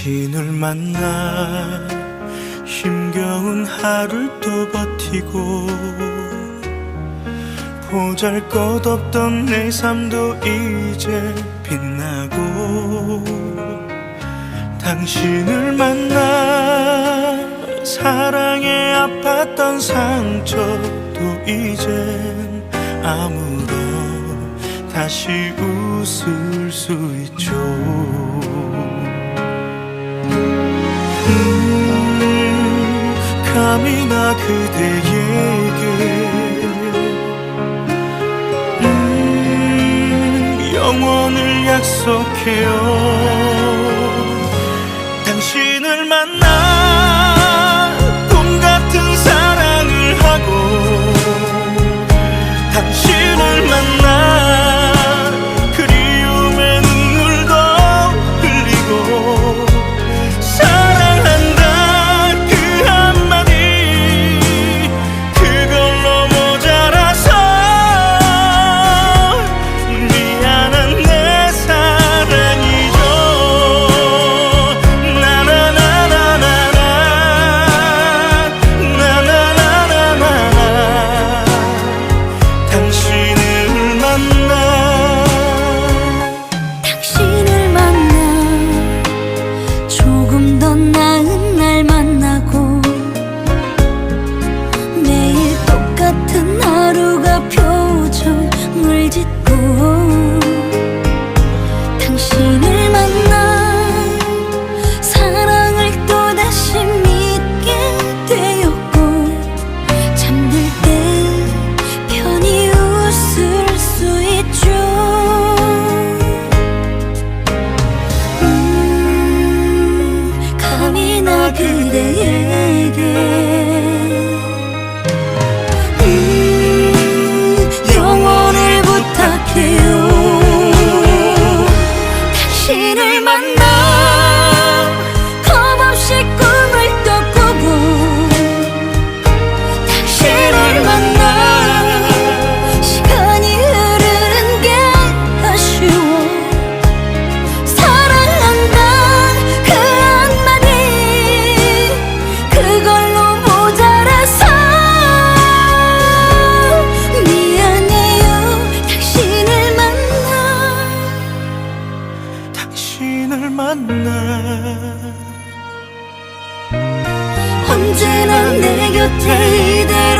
당신을 만나 힘겨운 하루를 또 버티고 보잘 것 없던 내 삶도 이제 빛나고 당신을 만나 사랑에 아팠던 상처도 이젠 아무런 다시 웃을 수 있죠 감히 나 그대에게. 음, 영원을 약속해요 짓고 당신을 만나 사랑을 또다시 믿게 되었고 잠들 때 편히 웃을 수 있죠. 음, 감히 나 그대에게 당신을 만나 당신을 만나. 언제나 내 곁에 이대로